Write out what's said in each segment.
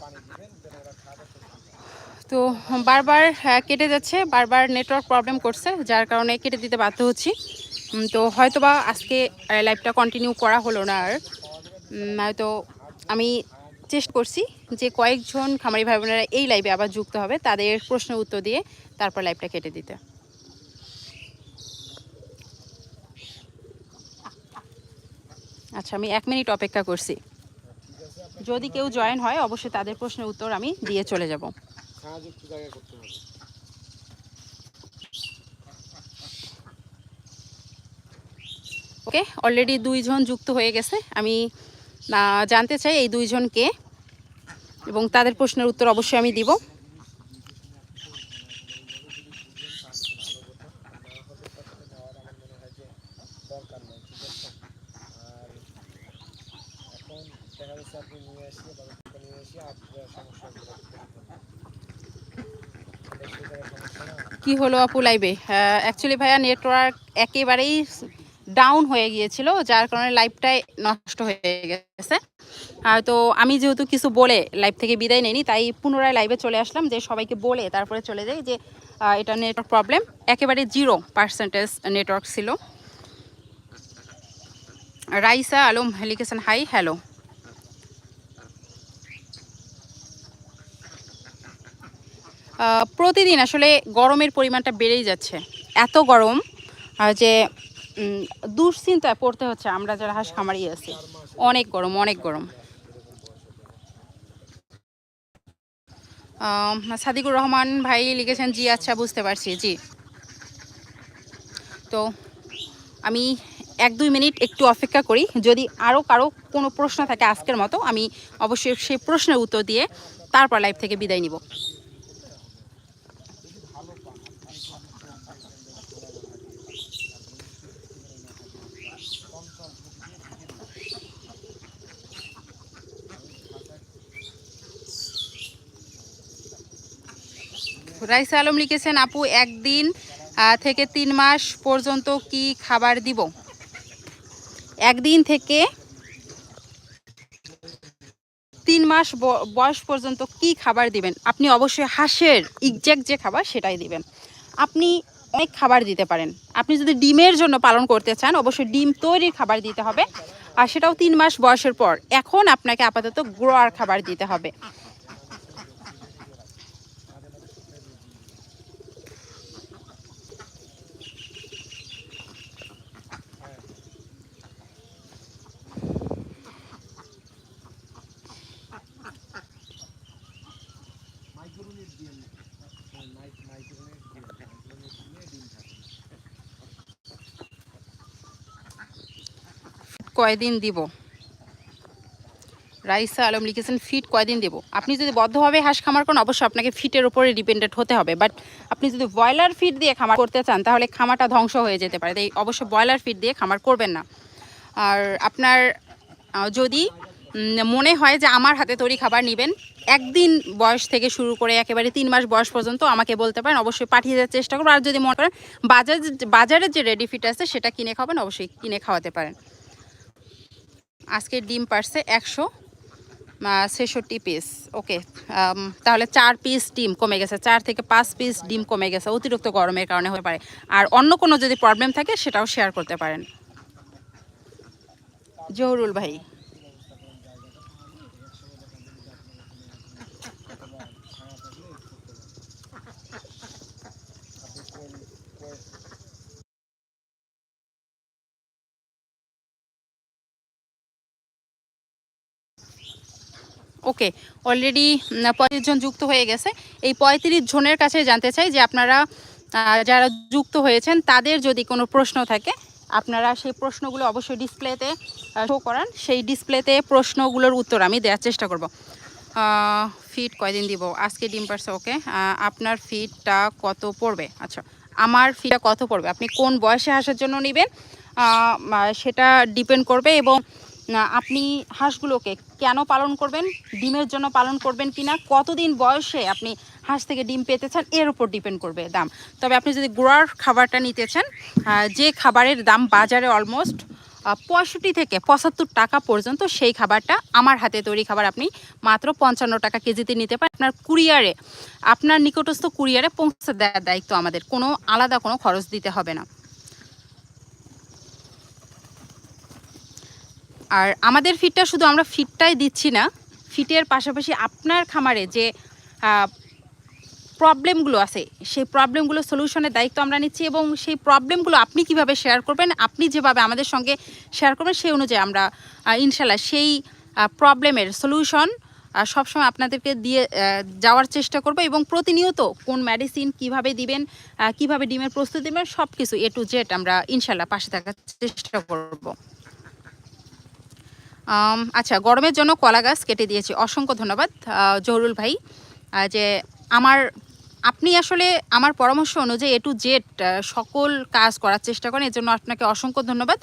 বা তো বারবার কেটে যাচ্ছে, বারবার নেটওয়ার্ক প্রবলেম করছে, যার কারণে কেটে দিতে বাধ্য হচ্ছি। তো হয়তোবা আজকে লাইভটা কন্টিনিউ করা হলো না আর। হয়তো আমি চেষ্টা করছি যে কয়েকজন খামারি ভাই বোনেরা এই লাইভে আবার যুক্ত হবে, তাদের প্রশ্নের উত্তর দিয়ে তারপর লাইভটা কেটে দিতে। আচ্ছা আমি এক মিনিট অপেক্ষা করছি। যদি কেউ জয়েন হয়, অবশ্যই তাদের প্রশ্নের উত্তর আমি দিয়ে চলে যাব। ওকে অলরেডি দুইজন যুক্ত হয়ে গেছে। আমি জানতে চাই এই দুইজন কে, এবং তাদের প্রশ্নের উত্তর অবশ্যই আমি দিব দরকার নেই ঠিক আছে আর এখন দেখা যাচ্ছে আপনি নিয়ে আসি বাজার থেকে নিয়ে এসে আপনার সমস্যাগুলো এটা সেই জায়গায় সমস্যা না কি হলো আপু লাইভে অ্যাকচুয়ালি ভাইয়া নেটওয়ার্ক একেবারেই ডাউন হয়ে গিয়েছিল, যার কারণে লাইভটাই নষ্ট হয়ে গেছে। তো আমি যেহেতু কিছু বলে লাইভ থেকে বিদায় নেইনি তাই পুনরায় লাইভে চলে আসলাম, যে সবাইকে বলে তারপরে চলে যাই যে এটা নেটওয়ার্ক প্রবলেম একেবারে জিরো পার্সেন্টেজ নেটওয়ার্ক ছিল। রাইসা আলম লিখেছেন হাই হ্যালো প্রতিদিন আসলে গরমের পরিমাণটা বেড়েই যাচ্ছে। এত গরম যে দুশ্চিন্তায় পড়তে হচ্ছে আমরা যারা হাঁস খামারি আছি। অনেক গরম অনেক গরম। সাদিকুর রহমান ভাই লিখেছেন, জি আচ্ছা বুঝতে পারছি, জি। তো, আমি এক দুই মিনিট একটু অপেক্ষা করি। যদি আরও কারও কোনো প্রশ্ন থাকে আজকের মতো, আমি অবশ্যই সেই প্রশ্নের উত্তর দিয়ে তারপর লাইভ থেকে বিদায় নিব। রাইসা আলম লিখেছেন, আপু, একদিন থেকে তিন মাস পর্যন্ত কি খাবার দিব? একদিন থেকে তিন মাস বয়স পর্যন্ত কি খাবার দিবেন? আপনি অবশ্যই হাঁসের এক্সাক্ট যে খাবার সেটাই দিবেন। আপনি অনেক খাবার দিতে পারেন। আপনি যদি ডিমের জন্য পালন করতে চান, অবশ্যই ডিম তৈরির খাবার দিতে হবে। আর সেটাও তিন মাস বয়সের পর। এখন আপনাকে আপাতত গ্রোয়ার খাবার দিতে হবে মাইক্রোনিট দিয়ে মাইক্রোনিট দিয়ে মাইক্রোনিট দিয়ে ডিম থাকে কয়দিন দিব? রাইসা আলম লিখেছেন, ফিট কয়দিন দেব? আপনি যদি বদ্ধভাবে হাঁস খামার করেন, অবশ্যই আপনাকে ফিটের উপরে ডিপেন্ডেন্ট হতে হবে। বাট আপনি যদি ব্রয়লার ফিট দিয়ে খামার করতে চান, তাহলে খামারটা ধ্বংস হয়ে যেতে পারে। তাই অবশ্যই ব্রয়লার ফিট দিয়ে খামার করবেন না। আর আপনার যদি মনে হয় যে আমার হাতে তৈরি খাবার নেবেন, একদিন বয়স থেকে শুরু করে একেবারে তিন মাস বয়স পর্যন্ত আমাকে বলতে পারেন, অবশ্যই পাঠিয়ে দেওয়ার চেষ্টা করব। আর যদি মনে করেন বাজার, বাজারের যে রেডি ফিট আছে, সেটা কিনে খাবেন, অবশ্যই কিনে খাওয়াতে পারেন। আজকে ডিম পারছে একশো ছেষট্টি পিস ওকে তাহলে চার পিস ডিম কমে গেছে, চার থেকে পাঁচ পিস ডিম কমে গেছে অতিরিক্ত গরমের কারণে হতে পারে। আর অন্য কোনো যদি প্রবলেম থাকে সেটাও শেয়ার করতে পারেন। জহুরুল ভাই ওকে অলরেডি পঁয়ত্রিশ জন যুক্ত হয়ে গেছে। এই পঁয়ত্রিশ জনের কাছে জানতে চাই যে আপনারা যারা যুক্ত হয়েছেন, তাদের যদি কোনো প্রশ্ন থাকে, আপনারা সেই প্রশ্নগুলো অবশ্যই ডিসপ্লেতে শো করান। সেই ডিসপ্লেতে প্রশ্নগুলোর উত্তর আমি দেওয়ার চেষ্টা করব। ফিট কয়দিন দিব? আজকে ডিম পারছে ওকে আপনার ফিটটা কত পড়বে? আচ্ছা আমার ফিটা কত পড়বে? আপনি কোন বয়সে আসার জন্য নেবেন? সেটা ডিপেন্ড করবে এবং আপনি হাঁসগুলোকে কেন পালন করবেন? ডিমের জন্য পালন করবেন কিনা? কতদিন বয়সে আপনি হাঁস থেকে ডিম পেতে চান? এর উপর ডিপেন্ড করবে দাম। তবে আপনি যদি গুঁড়ার খাবারটা নিতে চান যে খাবারের দাম বাজারে অলমোস্ট পঁয়ষট্টি থেকে পঁচাত্তর টাকা পর্যন্ত সেই খাবারটা আমার হাতে তৈরি খাবার আপনি মাত্র পঞ্চান্ন টাকা কেজিতে নিতে পারেন। আপনার কুরিয়ারে, আপনার নিকটস্থ কুরিয়ারে পৌঁছে দেওয়ার দায়িত্ব আমাদের। কোনো আলাদা কোনো খরচ দিতে হবে না। আর আমাদের ফিটটা শুধু আমরা ফিটটাই দিচ্ছি না ফিটের পাশাপাশি আপনার খামারে যে প্রবলেমগুলো আছে, সেই প্রবলেমগুলো সলিউশনের দায়িত্ব আমরা নিচ্ছি এবং সেই প্রবলেমগুলো আপনি কীভাবে শেয়ার করবেন, আপনি যেভাবে আমাদের সঙ্গে শেয়ার করবেন সেই অনুযায়ী আমরা ইনশাল্লাহ সেই প্রবলেমের সলিউশন সবসময় আপনাদেরকে দিয়ে যাওয়ার চেষ্টা করব এবং প্রতিনিয়ত কোন মেডিসিন কীভাবে দিবেন কীভাবে ডিমের প্রস্তুতি দেবেন সব কিছু এ টু জেড আমরা ইনশাল্লাহ পাশে থাকার চেষ্টা করব। আচ্ছা গরমের জন্য কলা গাছ কেটে দিয়েছি। অসংখ্য ধন্যবাদ জহুরুল ভাই। যে আমার, আপনি আসলে আমার পরামর্শ অনুযায়ী এ টু জেড সকল কাজ করার চেষ্টা করেন এর জন্য আপনাকে অসংখ্য ধন্যবাদ।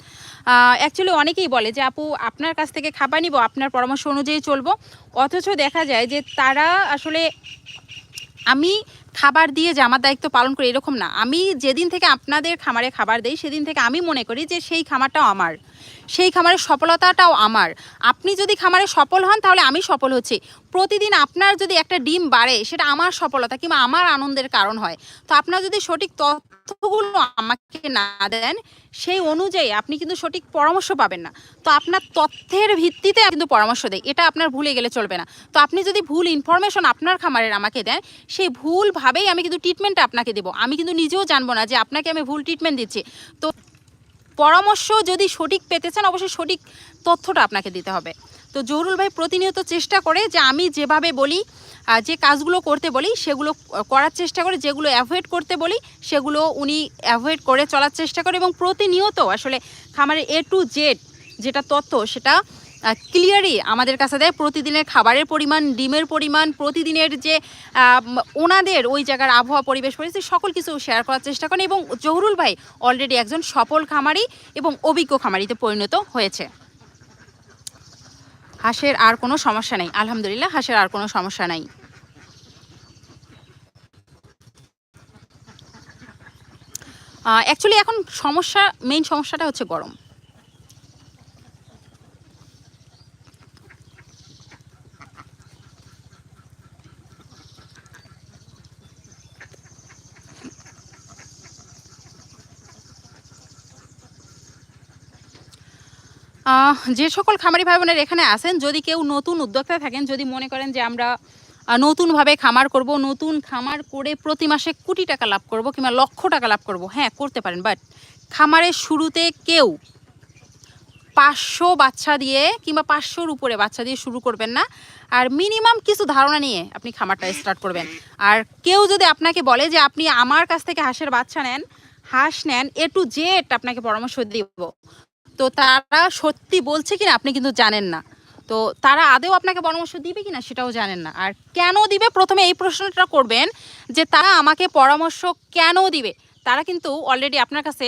অ্যাকচুয়ালি অনেকেই বলে যে, আপু, আপনার কাছ থেকে খাবার নিব, আপনার পরামর্শ অনুযায়ী চলবো। অথচ দেখা যায় যে, তারা আসলে, আমি খাবার দিয়ে যে আমার দায়িত্ব পালন করি, এরকম না। আমি যেদিন থেকে আপনাদের খামারে খাবার দেই, সেদিন থেকে আমি মনে করি যে, সেই খামারটাও আমার। সেই খামারের সফলতাটাও আমার। আপনি যদি খামারে সফল হন, তাহলে আমি সফল হচ্ছি। প্রতিদিন আপনার যদি একটা ডিম বাড়ে, সেটা আমার সফলতা কিংবা আমার আনন্দের কারণ হয়। তো আপনার যদি সঠিক তথ্যগুলো আমাকে না দেন, সেই অনুযায়ী আপনি কিন্তু সঠিক পরামর্শ পাবেন না। তো আপনার তথ্যের ভিত্তিতে কিন্তু পরামর্শ দেয় এটা আপনার ভুলে গেলে চলবে না। তো আপনি যদি ভুল ইনফরমেশন আপনার খামারের আমাকে দেন, সেই ভুলভাবেই আমি কিন্তু ট্রিটমেন্টটা আপনাকে দেবো। আমি কিন্তু নিজেও জানব না যে আপনাকে আমি ভুল ট্রিটমেন্ট দিচ্ছি। তো পরামর্শ যদি সঠিক পেতে চান, অবশ্যই সঠিক তথ্যটা আপনাকে দিতে হবে। তো জহুরুল ভাই প্রতিনিয়ত চেষ্টা করে যে আমি যেভাবে বলি যে কাজগুলো করতে বলি, সেগুলো করার চেষ্টা করে, যেগুলো অ্যাভয়েড করতে বলি, সেগুলো উনি অ্যাভয়েড করে চলার চেষ্টা করে এবং প্রতিনিয়ত আসলে খামারের এ টু জেড যেটা তথ্য, সেটা ক্লিয়ারই আমাদের কাছে দেয় প্রতিদিনের খাবারের পরিমাণ, ডিমের পরিমাণ, প্রতিদিনের যে ওনাদের ওই জায়গার আবহাওয়া পরিবেশ পরিস্থিতি, সকল কিছু শেয়ার করার চেষ্টা করেন এবং জহুরুল ভাই অলরেডি একজন সফল খামারি এবং অভিজ্ঞ খামারিতে পরিণত হয়েছে। হাঁসের আর কোনো সমস্যা নেই, আলহামদুলিল্লাহ হাঁসের আর কোনো সমস্যা নাই। অ্যাকচুয়ালি এখন সমস্যা মেইন সমস্যাটা হচ্ছে গরম। যে সকল খামারি ভাই বোনের এখানে আসেন যদি কেউ নতুন উদ্যোক্তা থাকেন, যদি মনে করেন যে আমরা নতুনভাবে খামার করব, নতুন খামার করে প্রতি মাসে কোটি টাকা লাভ করব কিংবা লক্ষ টাকা লাভ করব হ্যাঁ করতে পারেন। বাট খামারের শুরুতে কেউ পাঁচশো বাচ্চা দিয়ে কিংবা পাঁচশোর উপরে বাচ্চা দিয়ে শুরু করবেন না। আর মিনিমাম কিছু ধারণা নিয়ে আপনি খামারটা স্টার্ট করবেন। আর কেউ যদি আপনাকে বলে যে আপনি আমার কাছ থেকে হাঁসের বাচ্চা নেন, হাঁস নেন এ টু জেড আপনাকে পরামর্শ দিব। তো তারা সত্যি বলছে কিনা আপনি কিন্তু জানেন না। তো তারা আদেও আপনাকে পরামর্শ দিবে কিনা সেটাও জানেন না। আর কেন দিবে? প্রথমে এই প্রশ্নটা করবেন যে তারা আমাকে পরামর্শ কেন দিবে? তারা কিন্তু অলরেডি আপনার কাছে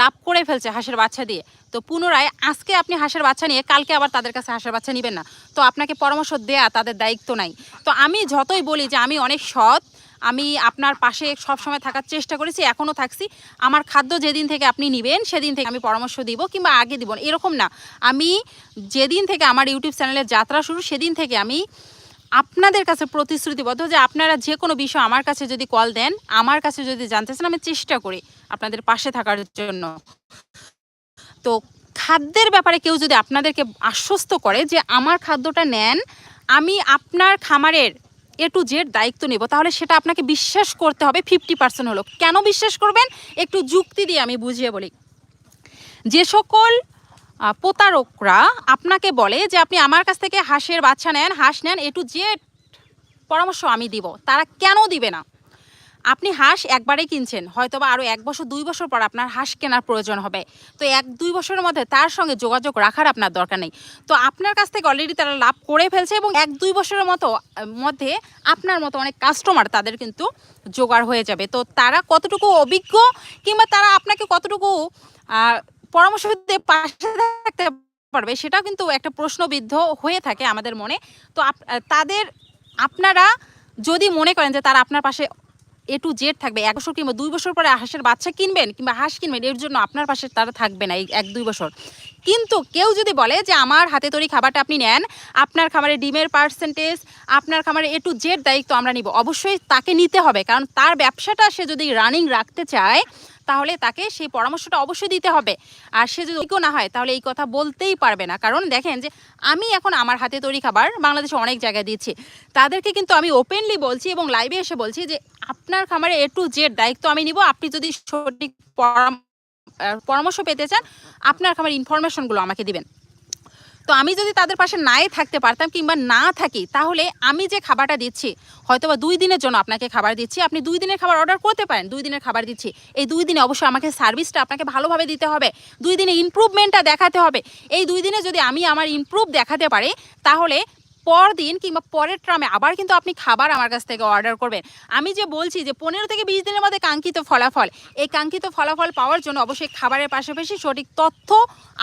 লাভ করে ফেলছে হাঁসের বাচ্চা দিয়ে। তো পুনরায় আজকে আপনি হাঁসের বাচ্চা নিয়ে কালকে আবার তাদের কাছে হাঁসের বাচ্চা নেবেন না। তো আপনাকে পরামর্শ দেয়া তাদের দায়িত্ব নাই। তো আমি যতই বলি যে আমি অনেক সৎ আমি আপনার পাশে সব সময় থাকার চেষ্টা করেছি, এখনও থাকছি। আমার খাদ্য যেদিন থেকে আপনি নেবেন, সেদিন থেকে আমি পরামর্শ দিব কিংবা আগে দিব এরকম না। আমি যেদিন থেকে আমার ইউটিউব চ্যানেলের যাত্রা শুরু, সেদিন থেকে আমি আপনাদের কাছে প্রতিশ্রুতিবদ্ধ যে আপনারা যে কোনো বিষয় আমার কাছে যদি কল দেন, আমার কাছে যদি জানতে চান, আমি চেষ্টা করি আপনাদের পাশে থাকার জন্য। তো খাদ্যের ব্যাপারে কেউ যদি আপনাদেরকে আশ্বস্ত করে যে আমার খাদ্যটা নেন, আমি আপনার খামারের এ টু জেড দায়িত্ব নেব, তাহলে সেটা আপনাকে বিশ্বাস করতে হবে ফিফটি পার্সেন্ট হলো। কেন বিশ্বাস করবেন? একটু যুক্তি দিয়ে আমি বুঝিয়ে বলি। যে সকল প্রতারকরা আপনাকে বলে যে আপনি আমার কাছ থেকে হাঁসের বাচ্চা নেন, হাঁস নেন এ টু জেড পরামর্শ আমি দিব। তারা কেন দিবে না? আপনি হাঁস একবারেই কিনছেন হয়তো বা আরও এক বছর, দুই বছর পর আপনার হাঁস কেনার প্রয়োজন হবে। তো এক, দুই বছরের মধ্যে তার সঙ্গে যোগাযোগ রাখার আপনার দরকার নেই। তো আপনার কাছ থেকে অলরেডি তারা লাভ করে ফেলছে এবং এক, দুই বছরের মতো, মধ্যে আপনার মতো অনেক কাস্টমার তাদের কিন্তু জোগাড় হয়ে যাবে। তো তারা কতটুকু অভিজ্ঞ কিংবা তারা আপনাকে কতটুকু পরামর্শ দিতে পাশে থাকতে পারবে, সেটাও কিন্তু একটা প্রশ্নবিদ্ধ হয়ে থাকে আমাদের মনে। তো তাদের, আপনারা যদি মনে করেন যে তারা আপনার পাশে এ টু জেড থাকবে। এক বছর কিংবা দুই বছর পরে হাঁসের বাচ্চা কিনবেন কিংবা হাঁস কিনবেন, এর জন্য আপনার পাশে তারা থাকবে না এই এক দুই বছর। কিন্তু কেউ যদি বলে যে আমার হাতে তৈরি খাবারটা আপনি নেন আপনার খামারে ডিমের পার্সেন্টেজ আপনার খামারে এ টু জেড দায়িত্ব আমরা নিব। অবশ্যই তাকে নিতে হবে কারণ তার ব্যবসাটা সে যদি রানিং রাখতে চায় তাহলে তাকে সেই পরামর্শটা অবশ্যই দিতে হবে। আর সে যদি অভিজ্ঞ না হয় তাহলে এই কথা বলতেই পারবে না। কারণ দেখেন যে আমি এখন আমার হাতে তৈরি খাবার বাংলাদেশে অনেক জায়গায় দিচ্ছি। তাদেরকে কিন্তু আমি ওপেনলি বলছি এবং লাইভে এসে বলছি যে আপনার খামারে এ টু জেড দায়িত্ব আমি নিব। আপনি যদি সঠিক পরাম- আহ, পরামর্শ পেতে চান, আপনার খামার ইনফরমেশনগুলো আমাকে দিবেন। তো আমি যদি তাদের পাশে নাই থাকতে পারতাম কিংবা না থাকি, তাহলে আমি যে খাবারটা দিচ্ছি হয়তো বা দুই দিনের জন্য আপনাকে খাবার দিচ্ছি, আপনি দুই দিনের খাবার অর্ডার করতে পারেন, দুই দিনের খাবার দিচ্ছি। এই দুই দিনে অবশ্যই আমাকে সার্ভিসটা আপনাকে ভালোভাবে দিতে হবে, দুই দিনে ইমপ্রুভমেন্টটা দেখাতে হবে। এই দুই দিনে যদি আমি আমার ইমপ্রুভ দেখাতে পারি, তাহলে পর দিন কিংবা পরের ট্রামে আবার কিন্তু আপনি খাবার আমার কাছ থেকে অর্ডার করবেন। আমি যে বলছি যে পনেরো থেকে বিশ দিনের মধ্যে কাঙ্ক্ষিত ফলাফল, এই কাঙ্ক্ষিত ফলাফল পাওয়ার জন্য অবশ্যই খাবারের পাশাপাশি সঠিক তথ্য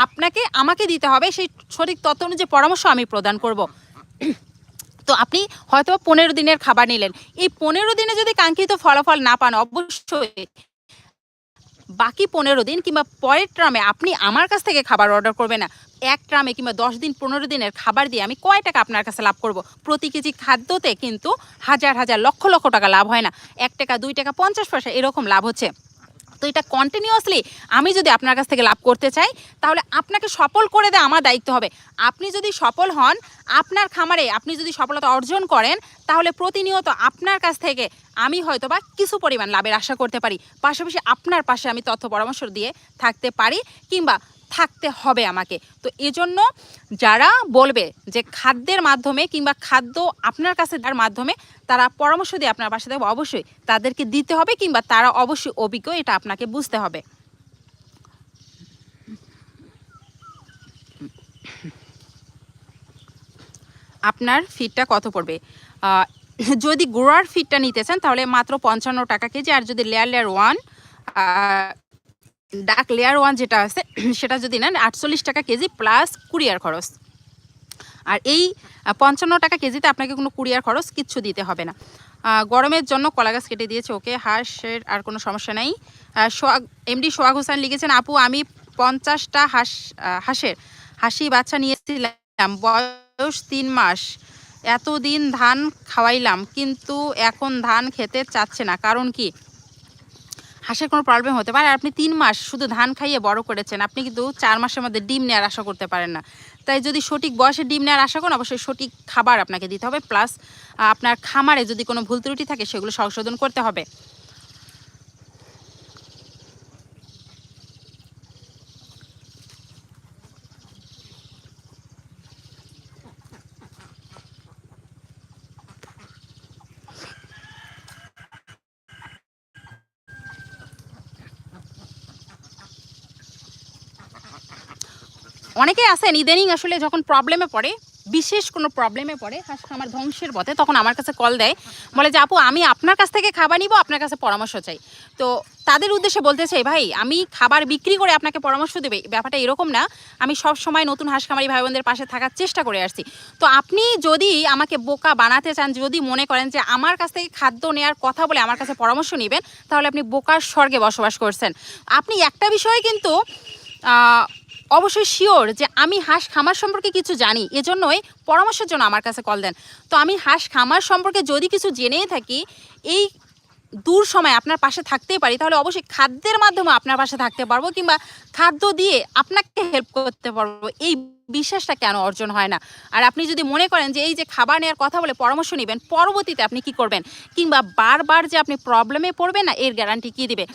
আপনাকে, আমাকে দিতে হবে। সেই সঠিক তথ্য অনুযায়ী পরামর্শ আমি প্রদান করব। তো আপনি হয়তো পনেরো দিনের খাবার নিলেন। এই পনেরো দিনে যদি কাঙ্ক্ষিত ফলাফল না পান, অবশ্যই বাকি পনেরো দিন কিংবা পরের ট্রামে আপনি আমার কাছ থেকে খাবার অর্ডার করবেন না। এক ট্রামে কিংবা দশ দিন, পনেরো দিনের খাবার দিয়ে আমি কয় টাকা আপনার কাছে লাভ করব? প্রতি কেজি খাদ্যতে কিন্তু হাজার হাজার, লক্ষ লক্ষ টাকা লাভ হয় না। এক টাকা, দুই টাকা, পঞ্চাশ পয়সা এরকম লাভ হচ্ছে। তো এটা কন্টিনিউয়াসলি আমি যদি আপনার কাছ থেকে লাভ করতে চাই, তাহলে আপনাকে সফল করে দেওয়া আমার দায়িত্ব হবে। আপনি যদি সফল হন, আপনার খামারে আপনি যদি সফলতা অর্জন করেন, তাহলে প্রতিনিয়ত আপনার কাছ থেকে আমি হয়তো বা কিছু পরিমাণ লাভের আশা করতে পারি। পাশাপাশি আপনার পাশে আমি তথ্য পরামর্শ দিয়ে থাকতে পারি, কিংবা থাকতে হবে আমাকে। তো এজন্য যারা বলবে যে খাদ্যের মাধ্যমে কিংবা খাদ্য আপনার কাছে দেওয়ার মাধ্যমে তারা পরামর্শ দিয়ে আপনার পাশে থাকবে, অবশ্যই তাদেরকে দিতে হবে কিংবা তারা অবশ্যই অভিজ্ঞ, এটা আপনাকে বুঝতে হবে। আপনার ফিডটা কত পড়বে? যদি গোড়ার ফিডটা নিতে চান তাহলে মাত্র পঞ্চান্ন টাকা কেজি, আর যদি লেয়ার লেয়ার ওয়ান ডাক লেয়ার ওয়ান যেটা আছে, সেটা যদি নেন, আটচল্লিশ টাকা কেজি প্লাস কুরিয়ার খরচ। আর এই পঞ্চান্ন টাকা কেজিতে আপনাকে কোনো কুরিয়ার খরচ কিচ্ছু দিতে হবে না। গরমের জন্য কলা গাছ কেটে দিয়েছে, ওকে হাঁসের আর কোনো সমস্যা নেই। সোয়াগ এমডি সোহাগ হোসেন লিখেছেন, আপু, আমি পঞ্চাশটা হাঁস হাঁসের হাসি বাচ্চা নিয়েছিলাম, বয়স তিন মাস। এতদিন ধান খাওয়াইলাম, কিন্তু এখন ধান খেতে চাচ্ছে না। কারণ কি? হাঁসের কোনো প্রবলেম হতে পারে। আর আপনি তিন মাস শুধু ধান খাইয়ে বড় করেছেন, আপনি কিন্তু চার মাসের মধ্যে ডিম নেওয়ার আশা করতে পারেন না। তাই যদি সঠিক বয়সে ডিম নেওয়ার আশা করেন, অবশ্যই সঠিক খাবার আপনাকে দিতে হবে। প্লাস আপনার খামারে যদি কোনো ভুল ত্রুটি থাকে, সেগুলো সংশোধন করতে হবে। অনেকেই আসেন ইদানিং আসলে যখন প্রবলেমে পড়ে, বিশেষ কোনো প্রবলেমে পড়ে হাঁস খামার ধ্বংসের পথে, তখন আমার কাছে কল দেয়। বলে যে, আপু, আমি আপনার কাছ থেকে খাবার নিব, আপনার কাছে পরামর্শ চাই। তো তাদের উদ্দেশ্যে বলতে চাই, ভাই, আমি খাবার বিক্রি করে আপনাকে পরামর্শ দেবে। ব্যাপারটা এরকম না, আমি সব সময় নতুন হাঁস খামারি ভাই বোনদের পাশে থাকার চেষ্টা করে আসছি। তো আপনি যদি আমাকে বোকা বানাতে চান, যদি মনে করেন যে, আমার কাছ থেকে খাদ্য নেওয়ার কথা বলে আমার কাছে পরামর্শ নেবেন, তাহলে আপনি বোকার স্বর্গে বসবাস করছেন। আপনি একটা বিষয়ে কিন্তু অবশ্যই শিওর যে আমি হাঁস খামার সম্পর্কে কিছু জানি, এজন্যই পরামর্শের জন্য আমার কাছে কল দেন। তো আমি হাঁস খামার সম্পর্কে যদি কিছু জেনেই থাকি, এই দূর সময় আপনার পাশে থাকতেই পারি, তাহলে অবশ্যই খাদ্যের মাধ্যমে আপনার পাশে থাকতে পারব কিংবা খাদ্য দিয়ে আপনাকে হেল্প করতে পারব। এই বিশ্বাসটা কেন অর্জন হয় না? আর আপনি যদি মনে করেন যে এই যে খাবার নেওয়ার কথা বলে পরামর্শ নেবেন, পরবর্তীতে আপনি কি করবেন? কিংবা বারবার যে আপনি প্রবলেমে পড়বেন না, এর গ্যারান্টি কি দেবে?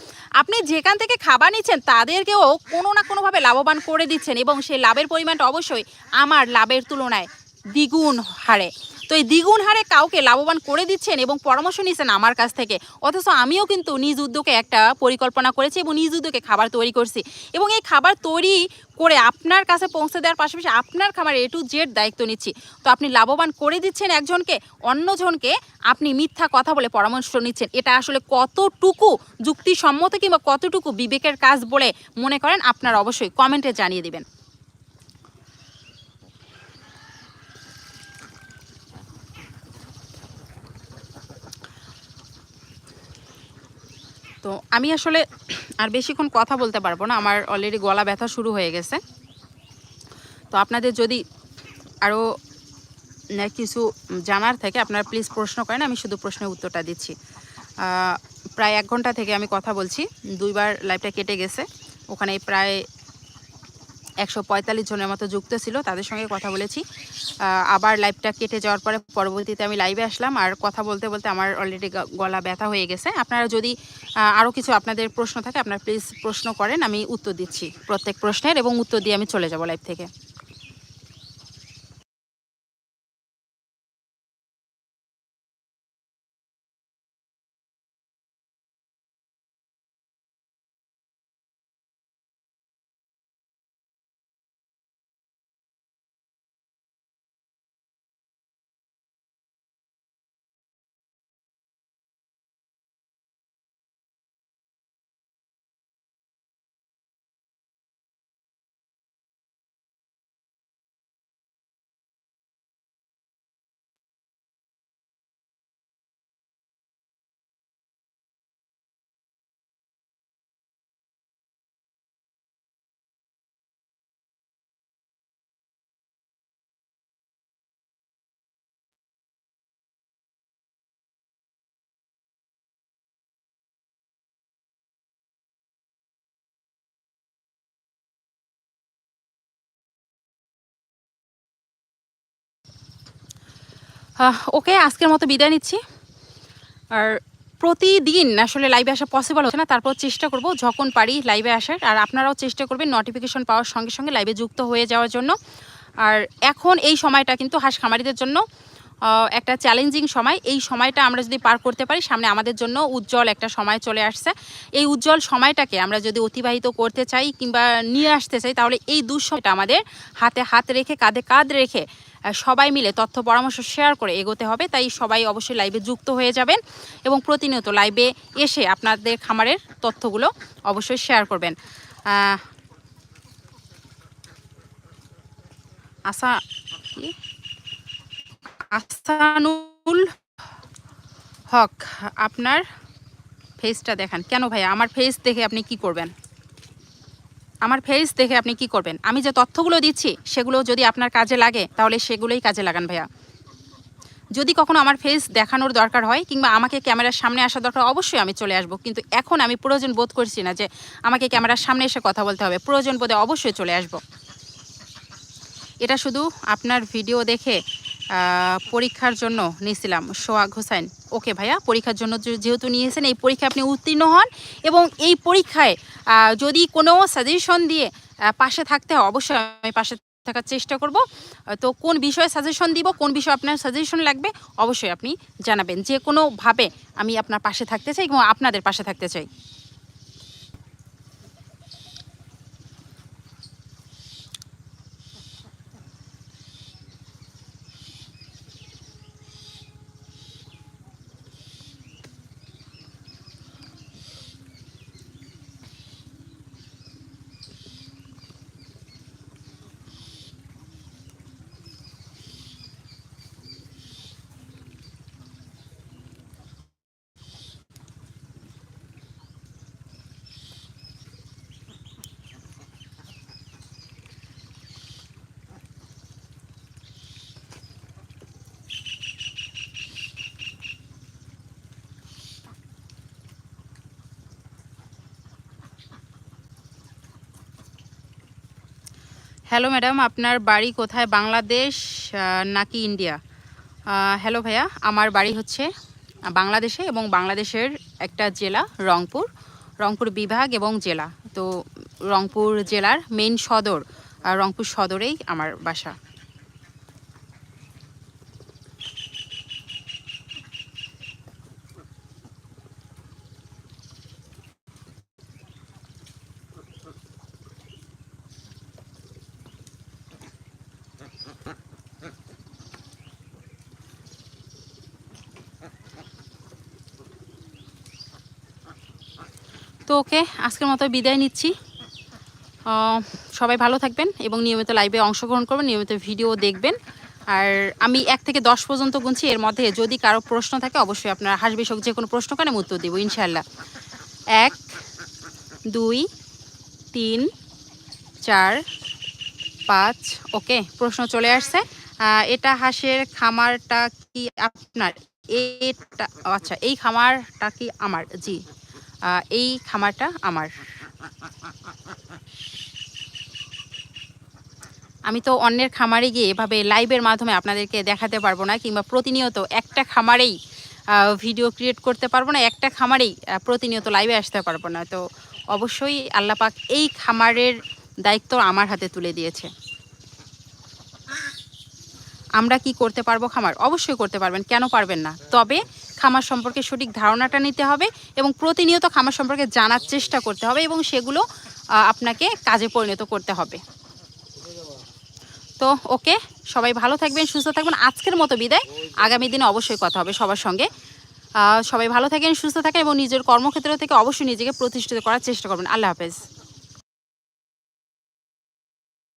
আপনি যেখান থেকে খাবার নিচ্ছেন, তাদেরকেও কোনো না কোনোভাবে লাভবান করে দিচ্ছেন এবং সেই লাভের পরিমাণটা অবশ্যই আমার লাভের তুলনায় দ্বিগুণ হারে। তো এই দ্বিগুণ হারে কাউকে লাভবান করে দিচ্ছেন এবং পরামর্শ নিচ্ছেন আমার কাছ থেকে। অথচ আমিও কিন্তু নিজ উদ্যোগে একটা পরিকল্পনা করেছি এবং নিজ উদ্যোগে খাবার তৈরি করছি। এবং এই খাবার তৈরি করে আপনার কাছে পৌঁছে দেওয়ার পাশাপাশি আপনার খাবার এ টু জেড দায়িত্ব নিচ্ছি। তো আপনি লাভবান করে দিচ্ছেন একজনকে, অন্যজনকে আপনি মিথ্যা কথা বলে পরামর্শ নিচ্ছেন। এটা আসলে কতটুকু যুক্তিসম্মত কিংবা কতটুকু বিবেকের কাজ বলে মনে করেন আপনার অবশ্যই কমেন্টে জানিয়ে দিবেন। তো আমি আসলে আর বেশিক্ষণ কথা বলতে পারব না। আমার অলরেডি গলা ব্যথা শুরু হয়ে গেছে। তো আপনাদের যদি আরও কিছু জানার থেকে, আপনারা প্লিজ প্রশ্ন করেন, আমি শুধু প্রশ্নের উত্তরটা দিচ্ছি। প্রায় এক ঘণ্টা থেকে আমি কথা বলছি। দুইবার লাইভটা কেটে গেছে। ওখানে প্রায় একশো পঁয়তাল্লিশ জনের মতো যুক্ত ছিল, তাদের সঙ্গে কথা বলেছি। আবার লাইভটা কেটে যাওয়ার পরে পরবর্তীতে আমি লাইভে আসলাম আর কথা বলতে বলতে আমার অলরেডি গলা ব্যথা হয়ে গেছে। আপনারা যদি আরও কিছু আপনাদের প্রশ্ন থাকে, আপনারা প্লিজ প্রশ্ন করেন, আমি উত্তর দিচ্ছি প্রত্যেক প্রশ্নের এবং উত্তর দিয়ে আমি চলে যাব লাইভ থেকে। ওকে আজকের মতো বিদায় নিচ্ছি। আর প্রতিদিন আসলে লাইভে আসা পসিবল হচ্ছে না, তারপর চেষ্টা করব যখন পারি লাইভে আসার। আর আপনারাও চেষ্টা করবেন নোটিফিকেশন পাওয়ার সঙ্গে সঙ্গে লাইভে যুক্ত হয়ে যাওয়ার জন্য। আর এখন এই সময়টা কিন্তু হাঁস খামারিদের জন্য একটা চ্যালেঞ্জিং সময়। এই সময়টা আমরা যদি পার করতে পারি, সামনে আমাদের জন্য উজ্জ্বল একটা সময় চলে আসছে। এই উজ্জ্বল সময়টাকে আমরা যদি অতিবাহিত করতে চাই কিংবা নিয়ে আসতে চাই, তাহলে এই দুঃসময়টা আমাদের হাতে হাত রেখে, কাঁধে কাঁধ রেখে সবাই মিলে তথ্য পরামর্শ শেয়ার করে এগোতে হবে, তাই সবাই অবশ্যই লাইভে যুক্ত হয়ে যাবেন এবং প্রতিনিয়ত লাইভে এসে আপনাদের খামারের তথ্যগুলো অবশ্যই শেয়ার করবেন। আশা আসানুল হক, আপনার ফেসটা দেখান। কেন ভাইয়া? আমার ফেস দেখে আপনি কি করবেন? আমার ফেস দেখে আপনি কি করবেন? আমি যে তথ্যগুলো দিচ্ছি, সেগুলো যদি আপনার কাজে লাগে, তাহলে সেগুলোই কাজে লাগান ভাইয়া। যদি কখনো আমার ফেস দেখানোর দরকার হয়, কিংবা আমাকে ক্যামেরার সামনে আসা দরকার, অবশ্যই আমি চলে আসব। কিন্তু এখন আমি প্রয়োজন বোধ করছি না যে আমাকে ক্যামেরার সামনে এসে কথা বলতে হবে। প্রয়োজন বোধে অবশ্যই চলে আসব। এটা শুধু আপনার ভিডিও দেখে পরীক্ষার জন্য নিয়েছিলাম, সোহাগ হোসেন ওকে ভাইয়া, পরীক্ষার জন্য যেহেতু নিয়েছেন, এই পরীক্ষায় আপনি উত্তীর্ণ হন এবং এই পরীক্ষায় যদি কোনো সাজেশন দিয়ে পাশে থাকতে হয়, অবশ্যই আমি পাশে থাকার চেষ্টা করব। তো কোন বিষয়ে সাজেশন দিব, কোন বিষয়ে আপনার সাজেশন লাগবে, অবশ্যই আপনি জানাবেন। যে কোনোভাবে আমি আপনার পাশে থাকতে চাই এবং আপনাদের পাশে থাকতে চাই। হ্যালো ম্যাডাম আপনার বাড়ি কোথায়? বাংলাদেশ নাকি ইন্ডিয়া হ্যালো ভাইয়া। আমার বাড়ি হচ্ছে বাংলাদেশে এবং বাংলাদেশের একটা জেলা রংপুর। রংপুর বিভাগ এবং জেলা। তো রংপুর জেলার মেইন সদর রংপুর সদরেই আমার বাসা। ওকে আজকের মতো বিদায় নিচ্ছি। সবাই ভালো থাকবেন এবং নিয়মিত লাইভে অংশগ্রহণ করবেন, নিয়মিত ভিডিও দেখবেন। আর আমি এক থেকে দশ পর্যন্ত গুনছি, এর মধ্যে যদি কারও প্রশ্ন থাকে, অবশ্যই আপনারা হাস বিষয়ক যে কোনো প্রশ্ন আমি উত্তর দেবো ইনশাল্লাহ এক, দুই, তিন, চার, পাঁচ ওকে প্রশ্ন চলে আসছে। এটা হাঁসের খামারটা কি আপনার? এটা আচ্ছা এই খামারটা কি আমার? জি। এই খামারটা আমার। আমি তো অন্যের খামারে গিয়ে এভাবে লাইভের মাধ্যমে আপনাদেরকে দেখাতে পারব না, কিংবা প্রতিনিয়ত একটা খামারেই ভিডিও ক্রিয়েট করতে পারব না, একটা খামারেই প্রতিনিয়ত লাইভে আসতে পারব না। তো অবশ্যই আল্লাপাক এই খামারের দায়িত্ব আমার হাতে তুলে দিয়েছে। আমরা কি করতে পারব খামার? অবশ্যই করতে পারবেন, কেন পারবেন না? তবে খামার সম্পর্কে সঠিক ধারণাটা নিতে হবে এবং প্রতিনিয়ত খামার সম্পর্কে জানার চেষ্টা করতে হবে এবং সেগুলো আপনাকে কাজে পরিণত করতে হবে। তো ওকে, সবাই ভালো থাকবেন, সুস্থ থাকবেন। আজকের মতো বিদায়। আগামী দিনে অবশ্যই কথা হবে সবার সঙ্গে। সবাই ভালো থাকেন, সুস্থ থাকেন এবং নিজের কর্মক্ষেত্র থেকে অবশ্যই নিজেকে প্রতিষ্ঠিত করার চেষ্টা করবেন। আল্লাহ হাফেজ।